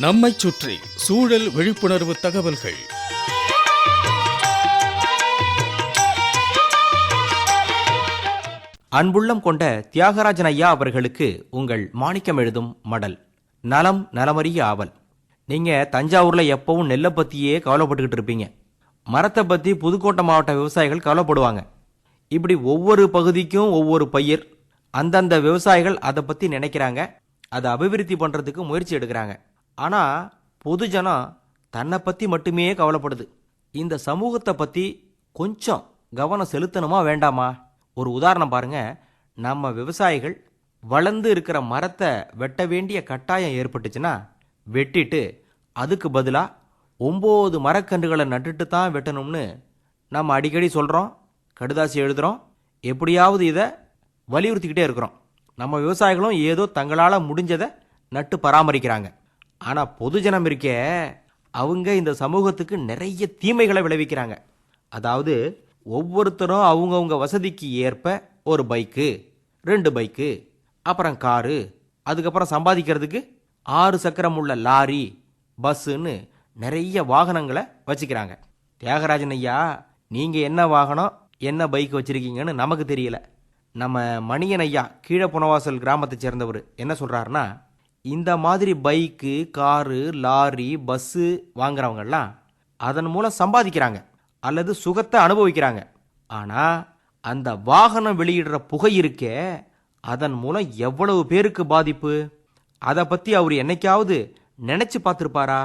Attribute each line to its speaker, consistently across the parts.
Speaker 1: நம்மைச் சுற்றி சூழல் விழிப்புணர்வு தகவல்கள்.
Speaker 2: அன்புள்ளம் கொண்ட தியாகராஜன் ஐயா அவர்களுக்கு உங்கள் மாணிக்கம் எழுதும் மடல். நலம் நலமறிய ஆவல். நீங்க தஞ்சாவூர்ல எப்பவும் நெல்லை பத்தியே கவலைப்பட்டுக்கிட்டு இருப்பீங்க. மரத்தை பத்தி புதுக்கோட்டை மாவட்ட விவசாயிகள் கவலைப்படுவாங்க. இப்படி ஒவ்வொரு பகுதிக்கும் ஒவ்வொரு பயிர் அந்தந்த விவசாயிகள் அதை பத்தி நினைக்கிறாங்க. அதை அபிவிருத்தி பண்றதுக்கு முயற்சி எடுக்கிறாங்க. ஆனால் பொதுஜனம் தன்னை பற்றி மட்டுமே கவலைப்படுது. இந்த சமூகத்தை பற்றி கொஞ்சம் கவனம் செலுத்தணுமா வேண்டாமா? ஒரு உதாரணம் பாருங்க. நம்ம விவசாயிகள் வளர்ந்து இருக்கிற மரத்தை வெட்ட வேண்டிய கட்டாயம் ஏற்பட்டுச்சுன்னா வெட்டிட்டு அதுக்கு பதிலாக ஒம்பது மரக்கன்றுகளை நட்டுட்டு தான் வெட்டணும்னு நம்ம அடிக்கடி சொல்கிறோம் கடுதாசி எழுதுகிறோம் எப்படியாவது இதை வலியுறுத்திக்கிட்டே இருக்கிறோம். நம்ம விவசாயிகளும் ஏதோ தங்களால் முடிஞ்சதை நட்டு பராமரிக்கிறாங்க. ஆனால் பொதுஜனம் இருக்கே அவங்க இந்த சமூகத்துக்கு நிறைய தீமைகளை விளைவிக்கிறாங்க. அதாவது ஒவ்வொருத்தரும் அவங்கவுங்க வசதிக்கு ஏற்ப ஒரு பைக்கு ரெண்டு பைக்கு அப்புறம் காரு அதுக்கப்புறம் சம்பாதிக்கிறதுக்கு ஆறு சக்கரம் உள்ள லாரி பஸ்ஸுன்னு நிறைய வாகனங்களை வச்சுக்கிறாங்க. தியாகராஜன் ஐயா நீங்கள் என்ன வாகனம் என்ன பைக் வச்சுருக்கீங்கன்னு நமக்கு தெரியல. நம்ம மணியன் ஐயா கீழே புனவாசல் கிராமத்தை சேர்ந்தவர் என்ன சொல்கிறாருன்னா இந்த மாதிரி பைக்கு காரு லாரி பஸ்ஸு வாங்குறவங்கெல்லாம் அதன் மூலம் சம்பாதிக்கிறாங்க அல்லது சுகத்தை அனுபவிக்கிறாங்க. ஆனால் அந்த வாகனம் வெளியிடுற புகை இருக்கே அதன் மூலம் எவ்வளவு பேருக்கு பாதிப்பு? அதை பற்றி அவர் என்னைக்காவது நினச்சி பார்த்துருப்பாரா?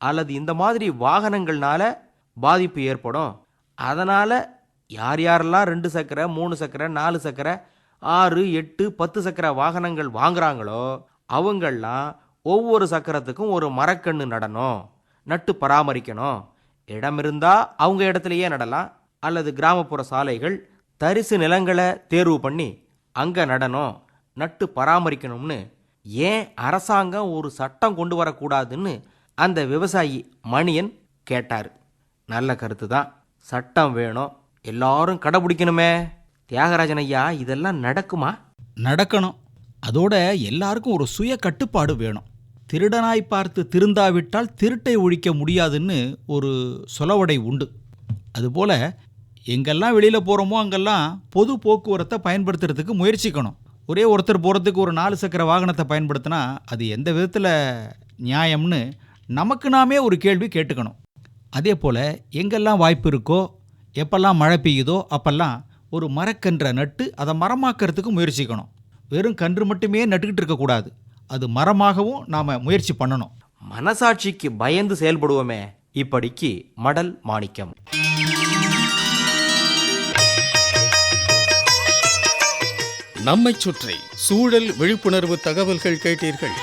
Speaker 2: அல்லது இந்த மாதிரி வாகனங்கள்னால பாதிப்பு ஏற்படும்? அதனால் யார் யாரெல்லாம் ரெண்டு சக்கரை மூணு சக்கரை நாலு சக்கரை ஆறு எட்டு பத்து சக்கர வாகனங்கள் வாங்குறாங்களோ அவங்கள்லாம் ஒவ்வொரு சக்கரத்துக்கும் ஒரு மரக்கன்று நடணும். நட்டு பராமரிக்கணும். இடம் இருந்தால் அவங்க இடத்துலையே நடலாம். அல்லது கிராமப்புற சாலைகள் தரிசு நிலங்களை தேர்வு பண்ணி அங்கே நடணும். நட்டு பராமரிக்கணும்னு ஏன் அரசாங்கம் ஒரு சட்டம் கொண்டு வரக்கூடாதுன்னு அந்த விவசாயி மணியன் கேட்டார். நல்ல கருத்து தான். சட்டம் வேணும். எல்லாரும் கடைபிடிக்கணுமே. தியாகராஜன் ஐயா இதெல்லாம் நடக்குமா?
Speaker 3: நடக்கணும். அதோட எல்லாருக்கும் ஒரு சுய கட்டுப்பாடு வேணும். திருடனாய் பார்த்து திருந்தாவிட்டால் திருட்டை ஒழிக்க முடியாதுன்னு ஒரு சொலவடை உண்டு. அதுபோல் எங்கெல்லாம் வெளியில் போகிறோமோ அங்கெல்லாம் பொது போக்குவரத்தை பயன்படுத்துறதுக்கு முயற்சிக்கணும். ஒரே ஒருத்தர் போகிறதுக்கு ஒரு நாலு சக்கர வாகனத்தை பயன்படுத்தினா அது எந்த விதத்தில் நியாயம்னு நமக்கு நாமே ஒரு கேள்வி கேட்டுக்கணும். அதே போல் எங்கெல்லாம் வாய்ப்பு இருக்கோ எப்பெல்லாம் மழை பெய்யுதோ அப்பெல்லாம் ஒரு மரக்கன்றை நட்டு அதை மரமாக்கிறதுக்கு முயற்சிக்கணும். வெறும் கன்று மட்டுமே நட்டுக்கிட்டு இருக்கக்கூடாது அது மரமாகவும் நாம் முயற்சி பண்ணணும்.
Speaker 2: மனசாட்சிக்கு பயந்து செயல்படுவோமே இப்படிக்கு மடல் மாணிக்கம்.
Speaker 1: நம்மைச் சுற்றி சூழல் விழிப்புணர்வு தகவல்கள் கேட்டீர்கள்.